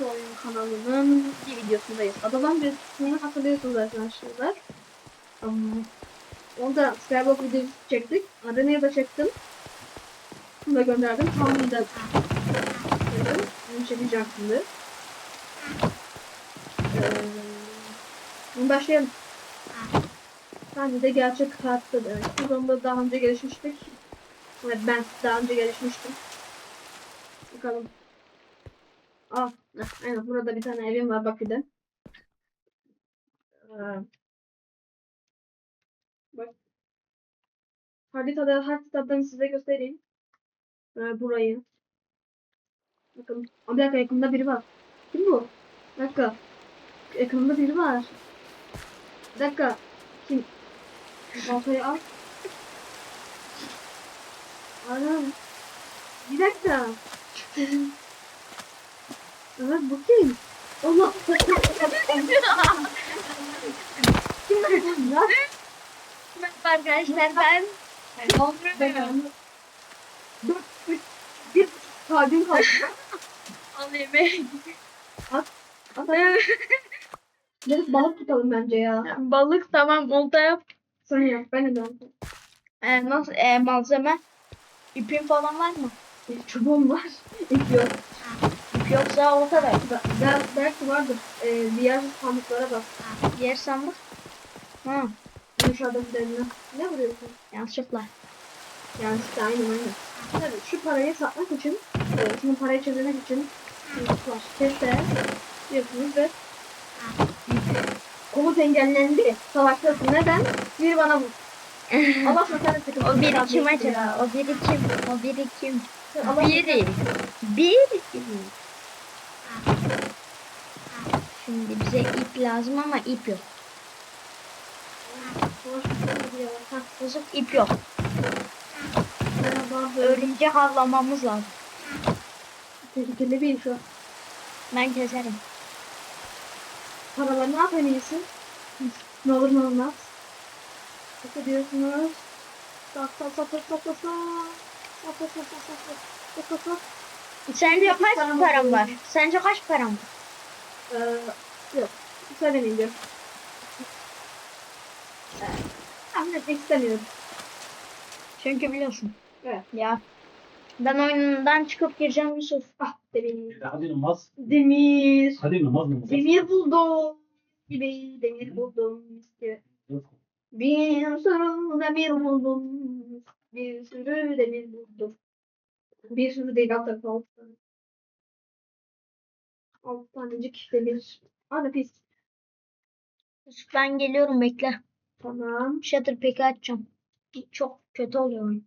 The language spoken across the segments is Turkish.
Nasıl Oyun kanalının bir videosundayız. Adadan bir kısmını hatırlıyorsunuz arkadaşlar. Um, onda Skyblock videosu çektik. Arena'ya da çektim. Bunu da gönderdim. Tam da dedim. Bunu çekeceğim şimdi. Ee, başlayalım. Bence de gerçek hayatta da. Evet. Biz onda daha önce gelişmiştik. Evet, ben daha önce gelişmiştim. Bakalım. Heh, aynen burada bir tane evim var Bakü'de. Ee, bak. Haritada haritadan size göstereyim. Ee, burayı. Bakın. Bir dakika yakında biri var. Kim bu? Bir dakika. Yakında biri var. Bir dakika. Kim? Baltayı al. Anam. Bir dakika. Evet bu kim? Allah. kim bu ya? Merhaba arkadaşlar ben Ben Dört, üç, bir kalbim kaldı. At, at. Gelip balık tutalım bence ya. Balık tamam olta yap. Sen yap, ben de yapayım. Ee, nasıl e, malzeme? İpin falan var mı? Bir çubuğum var. İp yok. Yoksa olta da. Bel, belki vardır. Ee, diğer sandıklara bak. Yer sandık. Hı, Aşağıda üzerine. Ne vuruyorsun? yanlışlıkla. İşte aynen aynen. Tabii şu parayı satmak için, şunu parayı çevirmek için var. Kese yapıyorsunuz ve komut engellendi. Savaştasın. Neden? Bir bana vur. Allah sana sıkıntı. O biri kim acaba? O biri kim? O biri kim? Biri. Biri. Şimdi bize ip lazım ama ip yok. Bozuk ip yok. merhaba, böyle Örümcek avlamamız lazım. tehlikeli bir şu. Ben keserim. Paralar ne yapayım iyisi? Ne olur ne olmaz. Ne diyorsunuz? Sat sat sat sat sat sat sat. Sat sat sat sat sat Sence kaç Param param var. var? Sence kaç param var? Ee, yok. Söylemeyeceğim. Ee, tahmin etmek istemiyorum. Çünkü biliyorsun. Evet. Ya. Ben oyundan çıkıp gireceğim Yusuf. Ah demir. Hadi namaz. Demir. Hadi namaz namaz. Demir buldum. Gibi demir buldum. Gibi. Bir sürü demir buldum. Bir sürü demir buldum. Bir sürü değil tarafa altı tane. Altı tanecik demir. Ana pis. Yusuf ben geliyorum bekle. Tamam. Shutter peki açacağım. Çok kötü oluyor oyun.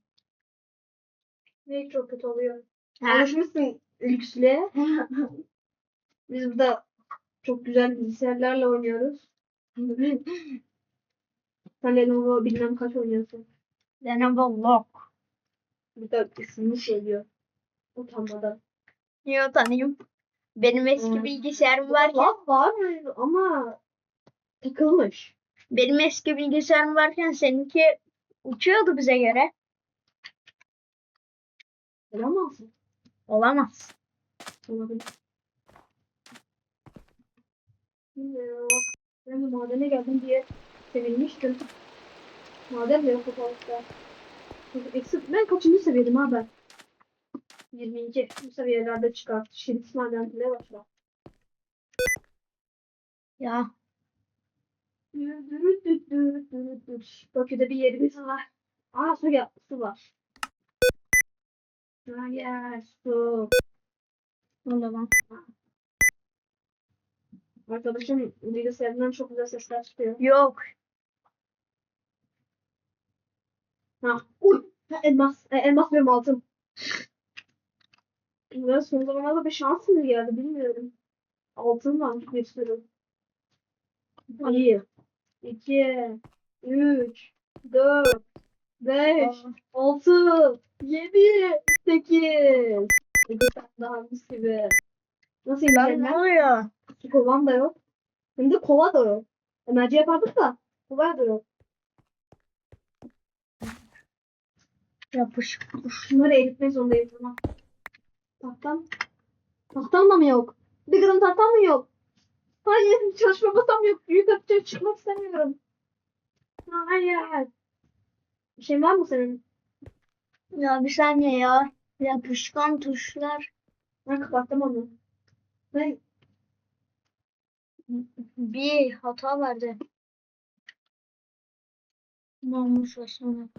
Ne çok kötü oluyor. Ha. Alışmışsın lüksle. Biz burada çok güzel bilgisayarlarla oynuyoruz. Sen Lenovo bilmem kaç oynuyorsun. Lenovo Lock. Bir de ismini söylüyor. Utanmadan. Niye tanıyım? Benim eski Hmm. bilgisayarım varken Var var ama takılmış. benim eski bilgisayarım varken seninki uçuyordu bize göre. Olamazsın. Olamaz. Olabilir. Bilmiyorum. Ben de madene geldim diye sevinmiştim. Maden de yok ortalıkta. Eksik. Ben kaçıncı seviyedeyim ha ben? 22. Bu seviyelerde çıkart. Şirin madenciliğe başla. Ya Bakü'de bir yerimiz var. Aa su gel. Su var. Hayır su. o zaman. Arkadaşım bilgisayarından çok güzel sesler çıkıyor. Yok. Ha. Uy. Ha, elmas. E, elmas diyorum altın. Ya son zamanlarda bir şans mı geldi bilmiyorum. Altın varmış bir sürü. Bir, iki, üç, dört, beş, altı, yedi, sekiz. İki tane daha mis gibi. Nasıl yiyeceğim ne ben? oluyor? Su kovam da yok. Hem de kova da yok. Emerci yapardık da kova da yok. Yapış. Şunları eritmek zorundayım tamam. Tahtam. Tahtam da mı yok? Bir gram tahtam mı yok? Hayır çalışma masam yok. Büyük atacağım çıkmak istemiyorum. Hayır. Bir şey var mı senin? Ya bir saniye ya. Yapışkan tuşlar. Ben kapattım onu. Ne? Bir hata vardı. Ne olmuş aslında?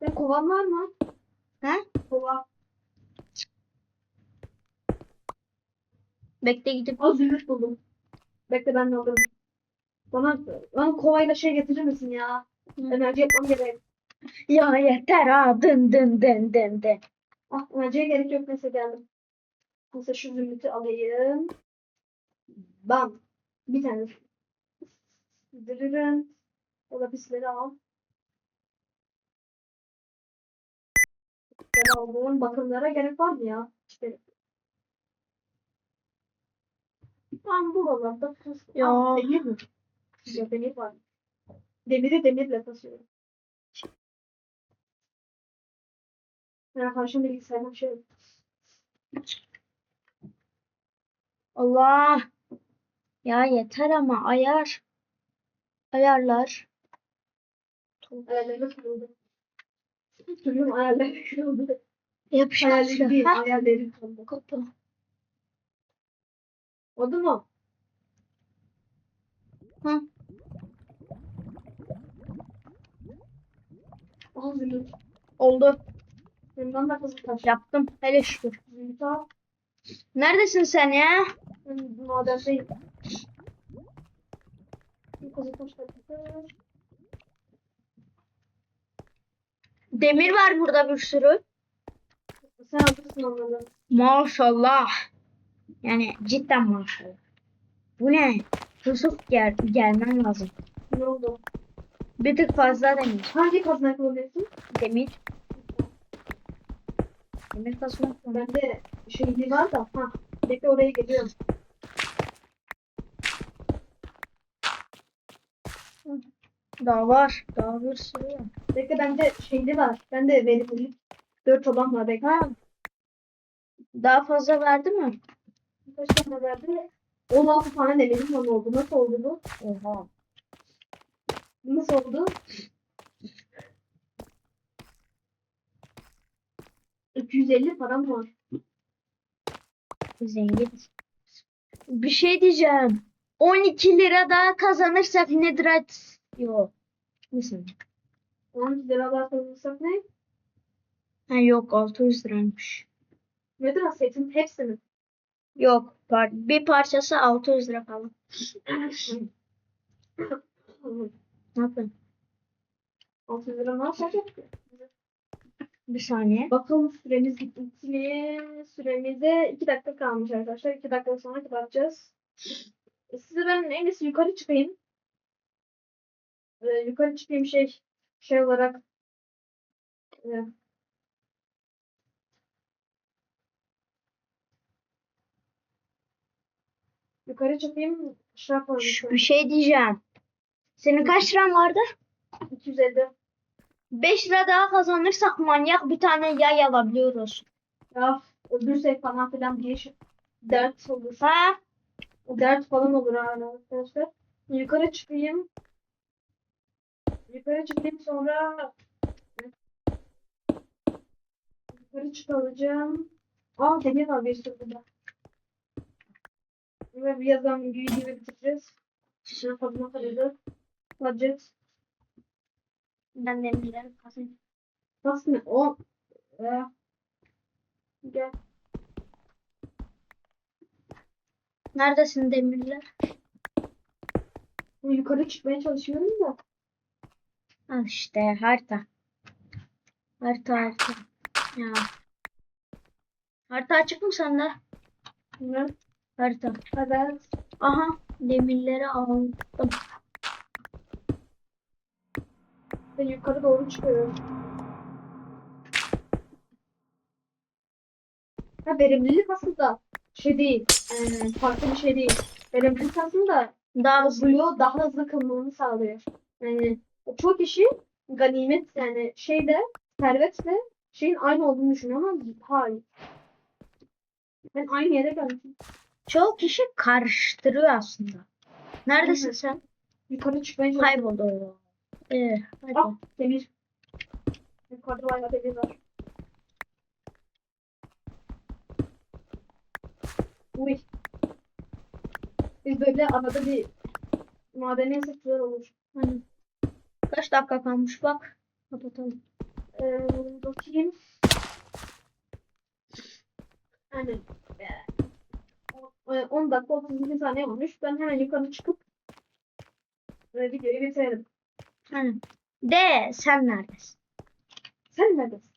Senin kovan var mı? He? Kova. Bekle gidip Az zümrüt buldum. Bekle ben de alırım. Bana, bana kovayla şey getirir misin ya? Hı. Enerji yapmam gerek. Ya yeter ha dın dın dın dın dın. Ah enerjiye gerek yok neyse geldim. Neyse şu zümrütü alayım. Bam. Bir tane. Dırırın. O da pisleri al. Ben aldım. Bakımlara gerek var mı ya? İşte. Tam buralarda. Ya. Ah, demir mi? Ya demir var. Demiri demirle kasıyorum. Ben karşım bilgisayardan şey Allah. Ya yeter ama ayar. Ayarlar. Ayarları kırıldı. Çocuğun ayarları kırıldı. Yapışkan Ayarları değil, Ha, ayarları kırıldı. kapı. Oldu mu? Hı. Al zümrüt. Oldu. Bundan da kızıl taş. Yaptım. Hele şükür. Zümrüt al. Neredesin sen ya? Ben madendeyim. Bir kızıl taş da Demir var burada bir sürü. Sen alırsın onları. Maşallah. Yani cidden maşallah. Bu ne? Yusuf gel gelmen lazım. Ne oldu? Bir tık fazla demir. Hangi kazmayı kullanıyorsun? Demir. Demir kasmak mı? Bende şeyli var da. Ha. Bekle oraya geliyorum. Daha var. Daha bir sürü var. Bekle bende şeyli var. Bende verimlilik. 4 olan var. Bekle. Ha. Daha fazla verdi mi? Kaç tane verdi? 16 tane demirim var oldu. Nasıl oldu bu? Oha. Nasıl oldu? ...250 param var. Zenginiz. Bir şey diyeceğim. 12 lira daha kazanırsak netherite yok. Misin? 10 lira daha kazanırsak ne? Ha yok 600 liraymış. Nedir asetin hepsi mi? Yok par bir parçası 600 lira falan. Ne yapayım? 600 lira ne yapacak? Bir saniye. Bakalım süremiz gitti mi? Süremize 2 dakika kalmış arkadaşlar. 2 dakika sonra kapatacağız. Size ben en iyisi yukarı çıkayım. Ee, yukarı çıkayım şey şey olarak e, yukarı çıkayım şey yapalım. Şu- bir şey diyeceğim. Senin kaç liran vardı? 250. 5 lira daha kazanırsak manyak bir tane yay alabiliyoruz. Ya öldürsek falan filan bir iş dert olur. Ha? Dert falan olur yani arkadaşlar. Yukarı çıkayım. Yukarı çıkayım sonra yukarı çıkacağım. Aa demir var bir sürü burada. Ve birazdan videoyu bitireceğiz. Şişe fazla kaldı. Budget. Ben demirleri kazanayım. Nasıl ne? O. Ee, gel. Neredesin demirler? Yukarı çıkmaya çalışıyorum da. Al işte harita. Harita harita. Ya. Harita açık mı sende? Ne? Harita. Evet. Aha demirleri aldım. Ben yukarı doğru çıkıyorum. Ha verimlilik aslında şey değil. eee, farklı bir şey değil. Verimlilik aslında Daha Bloğu daha hızlı kılmamı sağlıyor. Yani çoğu kişi ganimet yani şeyde servetle şeyin aynı olduğunu düşünüyor ama hayır. Ben aynı yere geldim. Çoğu kişi karıştırıyor aslında. Neredesin sen? Yukarı çıkmaya çalışıyorum. Kayboldu. Ee, hadi. Ah demir. Yukarıda bayağı demir var. Uy. Biz böyle arada bir madeni sıktılar olur. Hani. Kaç dakika kalmış bak. Kapatalım. Ee, bakayım. Yani e, o- e, 10 dakika 32 saniye olmuş. Ben hemen yukarı çıkıp e, videoyu bitirelim. Hani. De sen neredesin? Sen neredesin?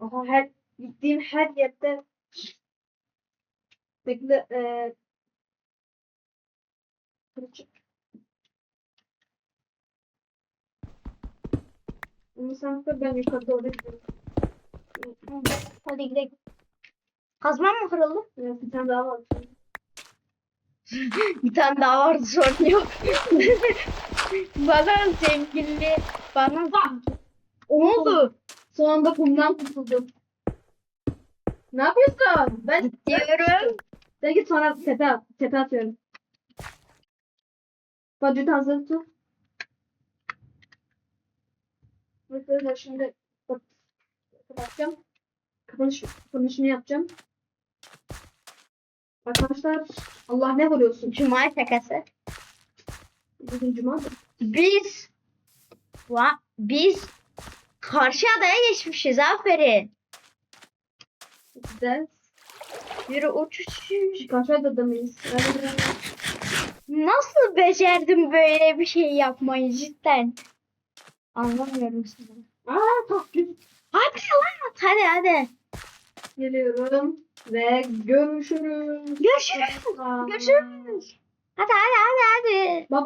Aha her gittiğim her yerde bekle e, sen kır ben yukarı doğru gidiyorum. Hadi gidelim. Kazman mı kırıldı? Evet, bir tane daha var. Bir tane daha vardı sorun yok. bana zenginli. Bana Ne oldu? Son anda kumdan kurtuldum. Ne yapıyorsun? Ben diyorum. Ben git sonra tepe, tepe atıyorum. Budget hazır tut. Arkadaşlar şimdi kapatacağım. Kapanış, kapanışını yapacağım. Arkadaşlar Allah ne vuruyorsun? Cuma şakası. Bugün cuma. Biz Va biz karşı adaya geçmişiz aferin. Güzel. Yürü uç uç uç. Karşıya da mıyız? Nasıl becerdin böyle bir şey yapmayı cidden? Anlamıyorum seni. Aa tatlı. Hadi lan hadi hadi. Geliyorum. Ve görüşürüz. Görüşürüz. Görüşürüz. Hadi hadi hadi hadi. Bye.